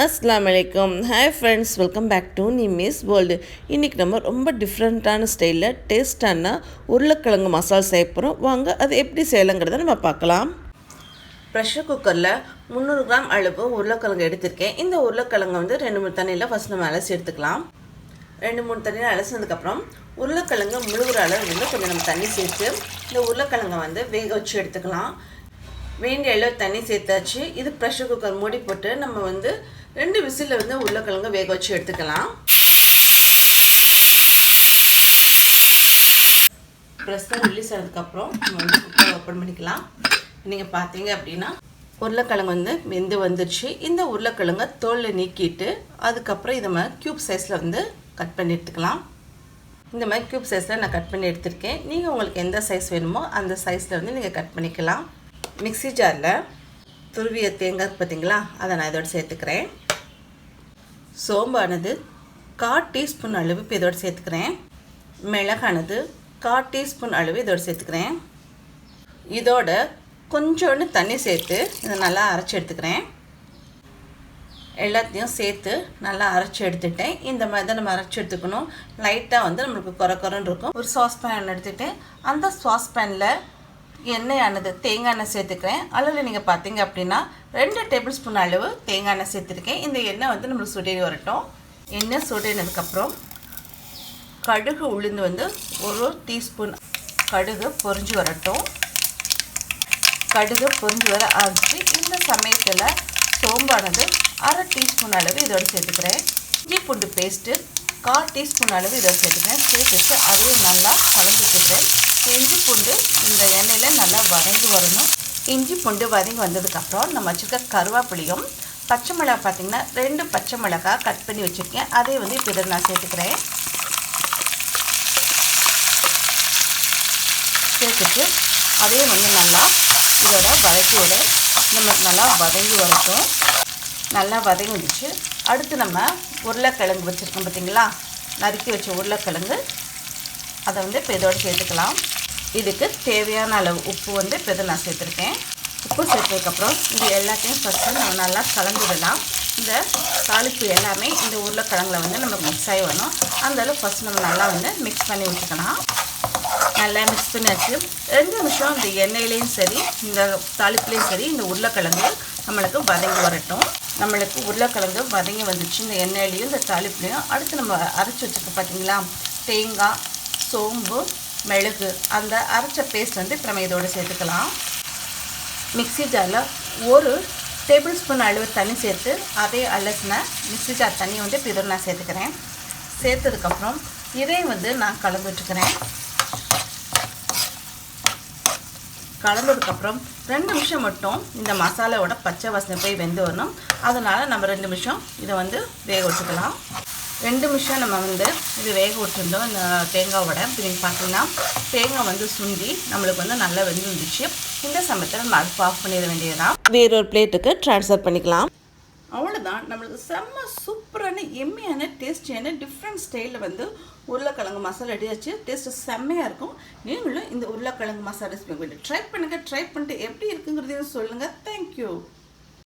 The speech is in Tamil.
அஸ்லாம் வலைக்கம் hi friends welcome back to நீ மிஸ் வேர்ல்டு இன்றைக்கி நம்ம ரொம்ப டிஃப்ரெண்ட்டான ஸ்டைலில் டேஸ்டான உருளைக்கிழங்கு மசால் செய்ய போகிறோம் வாங்க அது எப்படி செய்யலாங்கிறத நம்ம பார்க்கலாம். ப்ரெஷர் குக்கரில் முந்நூறு கிராம் அளவு உருளைக்கிழங்கு எடுத்திருக்கேன். இந்த உருளைக்கிழங்கு வந்து ரெண்டு மூணு தண்ணியில் ஃபஸ்ட் நம்ம அலசி எடுத்துக்கலாம். ரெண்டு மூணு தண்ணியில் அலசினதுக்கப்புறம் உருளைக்கிழங்கு முழுகிற அளவு வந்து கொஞ்சம் நம்ம தண்ணி சேர்த்து இந்த உருளைக்கிழங்கை வந்து வேக வச்சு எடுத்துக்கலாம். வேண்டிய அளவு தண்ணி சேர்த்தாச்சு. இது ப்ரெஷர் குக்கர் மூடி போட்டு நம்ம வந்து ரெண்டு விசிலில் வந்து உருளைக்கிழங்கு வேக வச்சு எடுத்துக்கலாம். ப்ரெஸ்ஸாக ரிலீஸ் ஆனதுக்கப்புறம் நம்ம வந்து குக்கர் ஓப்பன் பண்ணிக்கலாம். நீங்கள் பார்த்தீங்க அப்படின்னா உருளைக்கிழங்கு வந்து வெந்து வந்துடுச்சு இந்த உருளைக்கிழங்கை தோலில் நீக்கிட்டு அதுக்கப்புறம் இதை மாதிரி க்யூப் சைஸில் வந்து கட் பண்ணி எடுத்துக்கலாம். இந்த மாதிரி க்யூப் சைஸில் நான் கட் பண்ணி எடுத்திருக்கேன். நீங்கள் உங்களுக்கு எந்த சைஸ் வேணுமோ அந்த சைஸில் வந்து நீங்கள் கட் பண்ணிக்கலாம். மிக்ஸி ஜாரில் துருவிய தேங்காய் பார்த்தீங்களா அதை நான் இதோடு சேர்த்துக்கிறேன். சோம்பானது கால் டீஸ்பூன் அளவு இப்போ இதோட சேர்த்துக்கிறேன். மிளகானது கால் டீஸ்பூன் அளவு இதோடு சேர்த்துக்கிறேன். இதோட கொஞ்சோண்டு தண்ணி சேர்த்து இதை நல்லா அரைச்சி எடுத்துக்கிறேன். எல்லாத்தையும் சேர்த்து நல்லா அரைச்சி எடுத்துட்டேன். இந்த மாதிரி தான் நம்ம அரைச்சி எடுத்துக்கணும். லைட்டாக வந்து நம்மளுக்கு குறை குறைன்னு இருக்கும். ஒரு சாஸ் பேன் எடுத்துகிட்டு அந்த சாஸ் பேனில் எண்ணெய் ஆனது தேங்காய் எண்ணெய் சேர்த்துக்கிறேன். அளவில் நீங்கள் பார்த்தீங்க அப்படின்னா ரெண்டு டேபிள் ஸ்பூன் அளவு தேங்காய் எண்ணெய் சேர்த்துருக்கேன். இந்த எண்ணெய் வந்து நம்மளுக்கு சுடி வரட்டும். எண்ணெய் சுடினதுக்கப்புறம் கடுகு உளுந்து வந்து ஒரு டீஸ்பூன் கடுகு பொரிஞ்சு வரட்டும். கடுகு பொரிஞ்சு வர ஆரம்பிச்சு இந்த சமயத்தில் சோம்பானது அரை டீஸ்பூன் அளவு இதோட சேர்த்துக்கிறேன். இஞ்சி பூண்டு பேஸ்ட்டு கால் டீஸ்பூன் அளவு இதோட சேர்த்துக்கிறேன். சேர்த்துட்டு அதையும் நல்லா கலந்துக்கிறேன் இஞ்சி பூண்டு இந்த எண்ணெயில் நல்லா வதங்கி வரணும். இஞ்சி பூண்டு வதங்கி வந்ததுக்கப்புறம் நம்ம வச்சுருக்க கருவேப்பிலையும் பச்சை மிளகா பார்த்திங்கன்னா ரெண்டு பச்சை மிளகா கட் பண்ணி வச்சுருக்கேன். அதை வந்து இப்போ இதில் நான் சேர்த்துக்கிறேன். சேர்த்துட்டு அதையும் வந்து நல்லா இதோட வதக்கியோட நம்ம நல்லா வதங்கி வரட்டும். நல்லா வதங்கி வந்துச்சு அடுத்து நம்ம உருளைக்கிழங்கு வச்சுருக்கோம் பார்த்திங்களா நறுக்கி வச்ச உருளைக்கிழங்கு. அதை வந்து இப்போ இதோடு சேர்த்துக்கலாம். இதுக்கு தேவையான அளவு உப்பு வந்து இப்போ இதை நான் சேர்த்துருக்கேன். உப்பு சேர்த்ததுக்கப்புறம் இது எல்லாத்தையும் ஃபஸ்ட்டு நம்ம நல்லா கலந்துடலாம். இந்த தாளிப்பு எல்லாமே இந்த உருளைக்கிழங்குல வந்து நமக்கு மிக்ஸ் ஆகி வரணும். அந்தளவு ஃபஸ்ட் நம்ம நல்லா வந்து மிக்ஸ் பண்ணி விட்டுக்கலாம். நல்லா மிக்ஸ் பண்ணியாச்சு. ரெண்டு நிமிஷம் இந்த எண்ணெயிலையும் சரி இந்த தாளிப்புலேயும் சரி இந்த உருளைக்கிழங்கு நம்மளுக்கு வதங்கி வரட்டும். நம்மளுக்கு உருளைக்கிழங்கு வதங்கி வந்துச்சு. இந்த எண்ணெயிலையும் இந்த தாளிப்புலையும். அடுத்து நம்ம அரைச்சி வச்சுருக்கோம் பார்த்தீங்களா தேங்காய் சோம்பு மிளகு அந்த அரைச்ச பேஸ்ட் வந்து இப்போ நம்ம இதோடு சேர்த்துக்கலாம். மிக்ஸி ஜாரில் ஒரு டேபிள் ஸ்பூன் அளவு தண்ணி சேர்த்து அதே அலசின மிக்ஸி ஜார் தண்ணி வந்து இப்போ இதோட நான் சேர்த்துக்கிறேன். சேர்த்ததுக்கப்புறம் இதையும் வந்து நான் கலந்துட்டுருக்கிறேன் கலந்ததுக்கப்புறம் ரெண்டு நிமிஷம் மட்டும் இந்த மசாலாவோட பச்சை வாசனை போய் வெந்து வரணும். அதனால் நம்ம ரெண்டு நிமிஷம் இதை வந்து வேக வச்சுக்கலாம். ரெண்டு நிமிஷம் நம்ம வந்து இது வேக விட்டுருந்தோம் இந்த தேங்காவோட. இப்போ நீங்கள் பார்த்தீங்கன்னா தேங்காய் வந்து சுண்டி நம்மளுக்கு வந்து நல்லா வெந்து வந்துச்சு இந்த சமயத்தில் நம்ம அடுப்பு ஆஃப் பண்ணிட வேண்டியதுதான். வேறொரு பிளேட்டுக்கு ட்ரான்ஸ்ஃபர் பண்ணிக்கலாம். அவ்வளோதான் நம்மளுக்கு செம்ம சூப்பரான எம்மையான டேஸ்டியான டிஃப்ரெண்ட் ஸ்டைலில் வந்து உருளைக்கிழங்கு மசாலா ரெடியாச்சு டேஸ்ட்டு செம்மையாக இருக்கும். நீங்களும் இந்த உருளைக்கிழங்கு மசாலா ரெசிபி ட்ரை பண்ணுங்கள் ட்ரை பண்ணிட்டு எப்படி இருக்குங்கிறதையும் சொல்லுங்கள் தேங்க்யூ